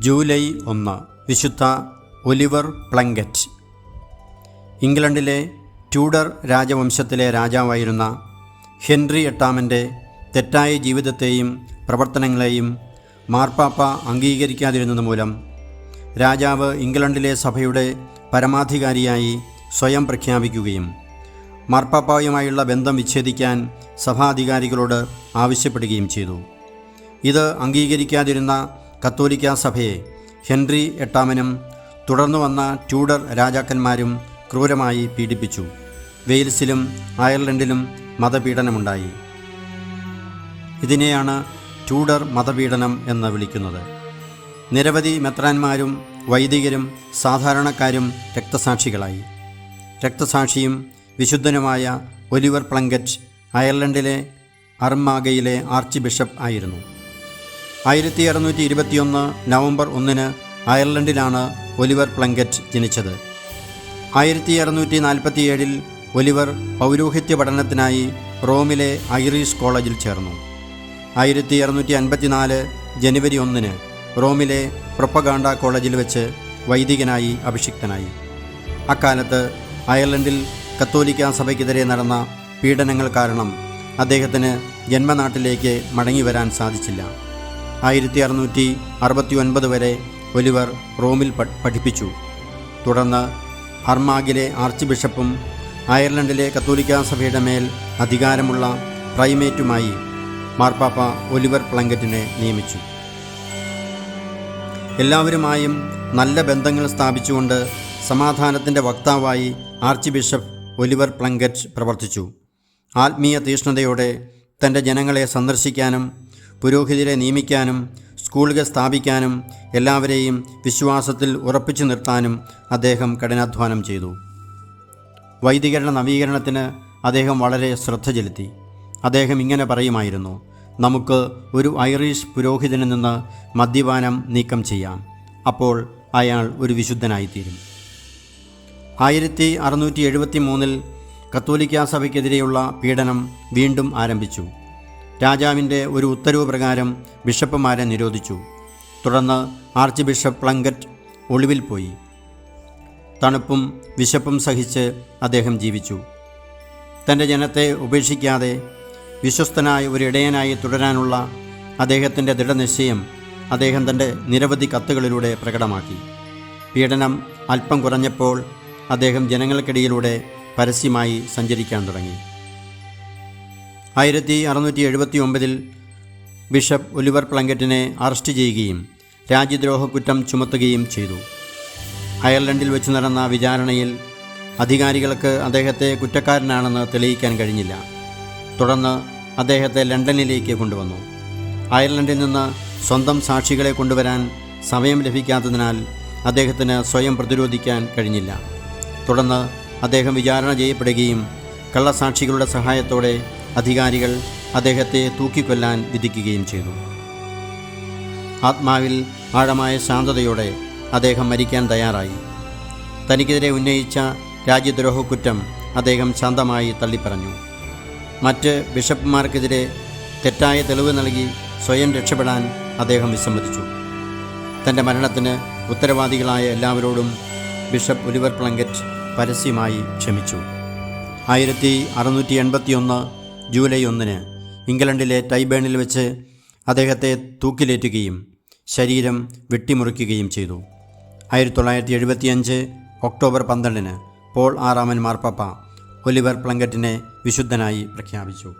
July ഒന്ന് വിശുദ്ധ Oliver Plunkett. ഇംഗ്ലണ്ടിലെ ട്യൂഡർ രാജവംശത്തിലെ രാജാവായിരുന്ന ഹെൻറി എട്ടാമന്റെ തെറ്റായ ജീവിതത്തെയും പ്രവർത്തനങ്ങളെയും മാർപ്പാപ്പ അംഗീകരിക്കാതിരുന്നത് മൂലം രാജാവ് ഇംഗ്ലണ്ടിലെ സഭയുടെ പരമാധികാരിയായി സ്വയം പ്രഖ്യാപിക്കുകയും മാർപ്പാപ്പായുമായുള്ള ബന്ധം വിച്ഛേദിക്കാൻ സഭാധികാരികളോട് ആവശ്യപ്പെടുകയും ചെയ്തു. ഇത് അംഗീകരിക്കാതിരുന്ന കത്തോലിക്ക സഭയെ ഹെൻറി എട്ടാമനും തുടർന്നു വന്ന ട്യൂഡർ രാജാക്കന്മാരും ക്രൂരമായി പീഡിപ്പിച്ചു. വെയിൽസിലും അയർലൻഡിലും മതപീഡനമുണ്ടായി. ഇതിനെയാണ് ട്യൂഡർ മതപീഡനം എന്ന് വിളിക്കുന്നത്. നിരവധി മെത്രാന്മാരും വൈദികരും സാധാരണക്കാരും രക്തസാക്ഷികളായി. രക്തസാക്ഷിയും വിശുദ്ധനുമായ ഒലിവർ പ്ലങ്കറ്റ് അയർലൻഡിലെ അർമാഗയിലെ ആർച്ച് ബിഷപ്പ് ആയിരുന്നു. ആയിരത്തി അറുന്നൂറ്റി ഇരുപത്തിയൊന്ന് നവംബർ ഒന്നിന് അയർലൻഡിലാണ് ഒലിവർ പ്ലങ്കറ്റ് ജനിച്ചത്. ആയിരത്തി അറുന്നൂറ്റി നാൽപ്പത്തിയേഴിൽ ഒലിവർ പൗരോഹിത്യ പഠനത്തിനായി റോമിലെ ഐറിഷ് കോളേജിൽ ചേർന്നു. ആയിരത്തി അറുന്നൂറ്റി അൻപത്തിനാല് ജനുവരി ഒന്നിന് റോമിലെ പ്രൊപ്പഗാണ്ട കോളേജിൽ വെച്ച് വൈദികനായി അഭിഷിക്തനായി. അക്കാലത്ത് അയർലൻഡിൽ കത്തോലിക്ക സഭയ്ക്കെതിരെ നടന്ന പീഡനങ്ങൾ കാരണം അദ്ദേഹത്തിന് ജന്മനാട്ടിലേക്ക് മടങ്ങി വരാൻ സാധിച്ചില്ല. ആയിരത്തി അറുന്നൂറ്റി അറുപത്തി ഒൻപത് വരെ ഒലിവർ റോമിൽ പഠിപ്പിച്ചു. തുടർന്ന് അർമാഗിലെ ആർച്ച് ബിഷപ്പും അയർലൻഡിലെ കത്തോലിക്കാ സഭയുടെ മേൽ അധികാരമുള്ള പ്രൈമേറ്റുമായി മാർപ്പാപ്പ ഒലിവർ പ്ലങ്കറ്റിനെ നിയമിച്ചു. എല്ലാവരുമായും നല്ല ബന്ധങ്ങൾ സ്ഥാപിച്ചുകൊണ്ട് സമാധാനത്തിന്റെ വക്താവായി ആർച്ച് ബിഷപ്പ് ഒലിവർ പ്ലങ്കറ്റ് പ്രവർത്തിച്ചു. ആത്മീയ തീഷ്ണതയോടെ തന്റെ ജനങ്ങളെ സന്ദർശിക്കാനും പുരോഹിതരെ നിയമിക്കാനും സ്കൂളുകൾ സ്ഥാപിക്കാനും എല്ലാവരെയും വിശ്വാസത്തിൽ ഉറപ്പിച്ചു നിർത്താനും അദ്ദേഹം കഠിനാധ്വാനം ചെയ്തു. വൈദികരണ നവീകരണത്തിന് അദ്ദേഹം വളരെ ശ്രദ്ധ ചെലുത്തി. അദ്ദേഹം ഇങ്ങനെ പറയുമായിരുന്നു നമുക്ക് ഒരു ഐറിഷ് പുരോഹിതനിൽ നിന്ന് മദ്യപാനം നീക്കം ചെയ്യാം. അപ്പോൾ അയാൾ ഒരു വിശുദ്ധനായിത്തീരും. ആയിരത്തി അറുന്നൂറ്റി എഴുപത്തി മൂന്നിൽ കത്തോലിക്ക സഭയ്ക്കെതിരെയുള്ള പീഡനം വീണ്ടും ആരംഭിച്ചു. രാജാവിന്റെ ഒരു ഉത്തരവ് പ്രകാരം ബിഷപ്പുമാരെ നിരോധിച്ചു. തുടർന്ന് ആർച്ച് ബിഷപ്പ് പ്ലങ്കറ്റ് ഒളിവിൽ പോയി. തണുപ്പും വിശപ്പും സഹിച്ച് അദ്ദേഹം ജീവിച്ചു. തന്റെ ജനത്തെ ഉപേക്ഷിക്കാതെ വിശ്വസ്തനായ ഒരു ഇടയനായി തുടരാനുള്ള അദ്ദേഹത്തിന്റെ ദൃഢനിശ്ചയം അദ്ദേഹം തന്റെ നിരവധി കത്തുകളിലൂടെ പ്രകടമാക്കി. പീഡനം അല്പം കുറഞ്ഞപ്പോൾ അദ്ദേഹം ജനങ്ങൾക്കിടയിലൂടെ പരസ്യമായി സഞ്ചരിക്കാൻ തുടങ്ങി. ആയിരത്തി അറുന്നൂറ്റി എഴുപത്തി ഒമ്പതിൽ ബിഷപ്പ് ഒലിവർ പ്ലങ്കറ്റിനെ അറസ്റ്റ് ചെയ്യുകയും രാജ്യദ്രോഹ കുറ്റം ചുമത്തുകയും ചെയ്തു. അയർലൻഡിൽ വെച്ച് നടന്ന വിചാരണയിൽ അധികാരികൾക്ക് അദ്ദേഹത്തെ കുറ്റക്കാരനാണെന്ന് തെളിയിക്കാൻ കഴിഞ്ഞില്ല. തുടർന്ന് അദ്ദേഹത്തെ ലണ്ടനിലേക്ക് കൊണ്ടുവന്നു. അയർലൻഡിൽ നിന്ന് സ്വന്തം സാക്ഷികളെ കൊണ്ടുവരാൻ സമയം ലഭിക്കാത്തതിനാൽ അദ്ദേഹത്തിന് സ്വയം പ്രതിരോധിക്കാൻ കഴിഞ്ഞില്ല. തുടർന്ന് അദ്ദേഹം വിചാരണ ചെയ്യപ്പെടുകയും കള്ളസാക്ഷികളുടെ സഹായത്തോടെ അധികാരികൾ അദ്ദേഹത്തെ തൂക്കിക്കൊല്ലാൻ വിധിക്കുകയും ചെയ്തു. ആത്മാവിൽ ആഴമായ ശാന്തതയോടെ അദ്ദേഹം മരിക്കാൻ തയ്യാറായി. തനിക്കെതിരെ ഉന്നയിച്ച രാജ്യദ്രോഹ കുറ്റം അദ്ദേഹം ശാന്തമായി തള്ളിപ്പറഞ്ഞു. മറ്റ് ബിഷപ്പുമാർക്കെതിരെ തെറ്റായ തെളിവ് നൽകി സ്വയം രക്ഷപ്പെടാൻ അദ്ദേഹം വിസമ്മതിച്ചു. തന്റെ മരണത്തിന് ഉത്തരവാദികളായ എല്ലാവരോടും ബിഷപ്പ് ഒലിവർ പ്ലങ്കറ്റ് പരസ്യമായി ക്ഷമിച്ചു. ആയിരത്തി അറുന്നൂറ്റി എൺപത്തിയൊന്ന് ജൂലൈ ഒന്നിന് ഇംഗ്ലണ്ടിലെ ടൈബേണിൽ വെച്ച് അദ്ദേഹത്തെ തൂക്കിലേറ്റുകയും ശരീരം വെട്ടിമുറിക്കുകയും ചെയ്തു. ആയിരത്തി തൊള്ളായിരത്തി എഴുപത്തിയഞ്ച് ഒക്ടോബർ പന്ത്രണ്ടിന് പോൾ ആറാമൻ മാർപ്പാപ്പ ഒലിവർ പ്ലങ്കറ്റിനെ വിശുദ്ധനായി പ്രഖ്യാപിച്ചു.